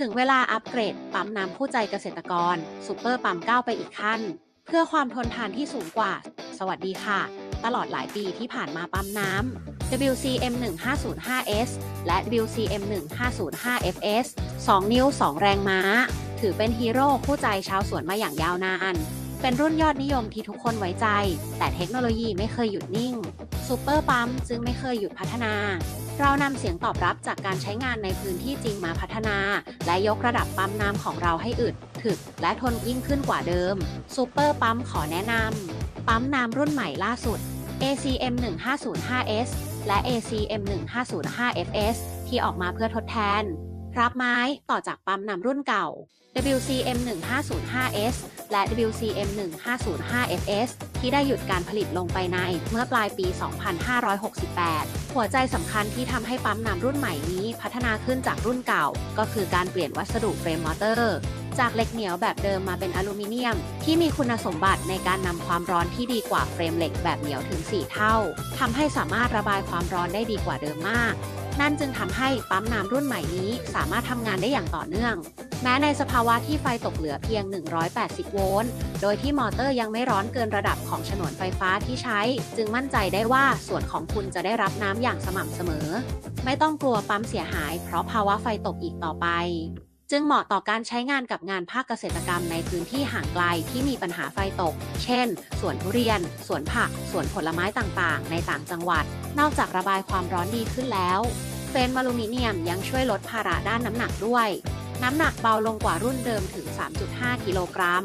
ถึงเวลาอัปเกรดปั๊มน้ำคู่ใจเกษตรกรซูเปอร์ปั๊มก้าวไปอีกขั้น เพื่อความทนทานที่สูงกว่า สวัสดีค่ะ ตลอดหลายปีที่ผ่านมาปั๊มน้ำ WCM 1505S และ WCM 1505FS 2 นิ้ว 2 แรงม้า ถือเป็นฮีโร่คู่ใจชาวสวนมาอย่างยาวนาน เป็นรุ่นยอดนิยมที่ทุกคนไว้ใจ แต่เทคโนโลยีไม่เคยหยุดนิ่งซูเปอร์ปั๊มจึงไม่เคยหยุดพัฒนา เรานำเสียงตอบรับจากการใช้งานในพื้นที่จริงมาพัฒนา และยกระดับปั๊มน้ำของเราให้อึด ถึก และทนยิ่งขึ้นกว่าเดิมซูเปอร์ปั๊มขอแนะนำปั๊มน้ำรุ่นใหม่ล่าสุด ACM 1505S และ ACM 1505FS ที่ออกมาเพื่อทดแทน รับไม้ต่อจากปั๊มน้ำรุ่นเก่า WCM 1505S และ WCM 1505FS ที่ได้หยุดการผลิตลงไปในเมื่อปลายปี 2568 หัวใจสำคัญที่ทำให้ปั๊มน้ำรุ่นใหม่นี้พัฒนาขึ้นจากรุ่นเก่า ก็คือการเปลี่ยนวัสดุเฟรมมอเตอร์จากเหล็กเหนียวแบบเดิมมาเป็นอลูมิเนียม ที่มีคุณสมบัติในการนำความร้อนที่ดีกว่าเฟรมเหล็กแบบเหนียวถึง 4 เท่าทำให้สามารถระบายความร้อนได้ดีกว่าเดิมมาก นั่นจึงทำให้ปั๊มน้ำรุ่นใหม่นี้สามารถทำงานได้อย่างต่อเนื่อง แม้ในสภาวะที่ไฟตกเหลือเพียง 180 โวลต์ โดยที่มอเตอร์ยังไม่ร้อนเกินระดับของฉนวนไฟฟ้าที่ใช้ จึงมั่นใจได้ว่าส่วนของคุณจะได้รับน้ำอย่างสม่ำเสมอ ไม่ต้องกลัวปั๊มเสียหายเพราะภาวะไฟตกอีกต่อไป จึงเหมาะต่อการใช้งานกับงานภาคเกษตรกรรมในพื้นที่ห่างไกลที่มีปัญหาไฟตก เช่น สวนทุเรียน สวนผัก สวนผลไม้ต่างๆ ในต่างจังหวัด นอกจากระบายความร้อนดีขึ้นแล้วเฟรมอลูมิเนียมยังช่วยลดภาระด้านน้ำหนักด้วย น้ำหนักเบาลงกว่ารุ่นเดิมถึง 3.5 กิโลกรัม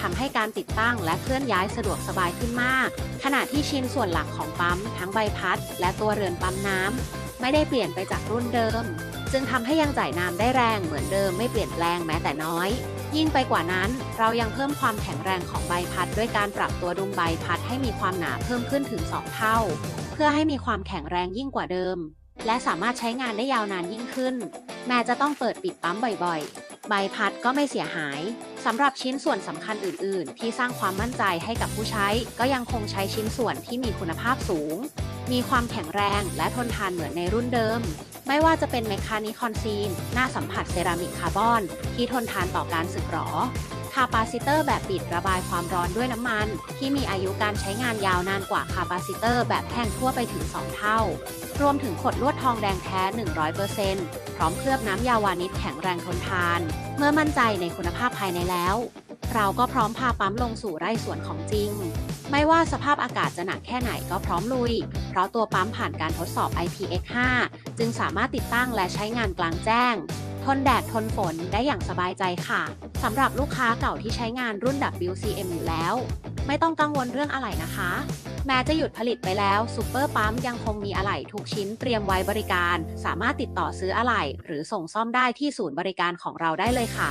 ทำให้การติดตั้งและเคลื่อนย้ายสะดวกสบายขึ้นมาก ขณะที่ชิ้นส่วนหลักของปั๊มทั้งใบพัด และตัวเรือนปั๊มน้ำไม่ได้เปลี่ยนไปจากรุ่นเดิม จึงทำให้ยังจ่ายน้ำได้แรงเหมือนเดิมไม่เปลี่ยนแปลงแม้แต่น้อย ยิ่งไปกว่านั้น เรายังเพิ่มความแข็งแรงของใบพัด ด้วยการปรับตัวดุมใบพัดให้มีความหนาเพิ่มขึ้นถึง 2 เท่า เพื่อให้มีความแข็งแรงยิ่งกว่าเดิม และสามารถใช้งานได้ยาวนานยิ่งขึ้น แม้จะต้องเปิดปิดปั๊มบ่อยๆ ใบพัดก็ไม่เสียหายสำหรับชิ้นส่วนสำคัญอื่น ๆ ที่สร้างความมั่นใจให้กับผู้ใช้ ก็ยังคงใช้ชิ้นส่วนที่มีคุณภาพสูง มีความแข็งแรงและทนทานเหมือนในรุ่นเดิม ไม่ว่าจะเป็นเมคานิคอนซีน หน้าสัมผัสเซรามิกคาร์บอน ที่ทนทานต่อการสึกหรอคาปาซิเตอร์แบบปิดระบายความร้อนด้วยน้ำมัน ที่มีอายุการใช้งานยาวนานกว่าคาปาซิเตอร์แบบแท่งทั่วไปถึง 2 เท่า รวมถึงขดลวดทองแดงแท้ 100%พ ร้อมเคลือบน้ำยาวานิชแข็งแรงทนทาน เมื่อมั่นใจในคุณภาพภายในแล้ว เราก็พร้อมพาปั๊มลงสู่ไร่สวนของจริง ไม่ว่าสภาพอากาศจะหนักแค่ไหนก็พร้อมลุย เพราะตัวปั๊มผ่านการทดสอบ IPX5 จึงสามารถติดตั้งและใช้งานกลางแจ้ง ทนแดดทนฝนได้อย่างสบายใจค่ะสำหรับลูกค้าเก่าที่ใช้งานรุ่น WCM อยู่แล้ว ไม่ต้องกังวลเรื่องอะไหล่นะคะ แม้จะหยุดผลิตไปแล้วซูเปอร์ปั๊มยังคงมีอะไหล่ทุกชิ้นเตรียมไว้บริการ สามารถติดต่อซื้ออะไหล่หรือส่งซ่อมได้ที่ศูนย์บริการของเราได้เลยค่ะ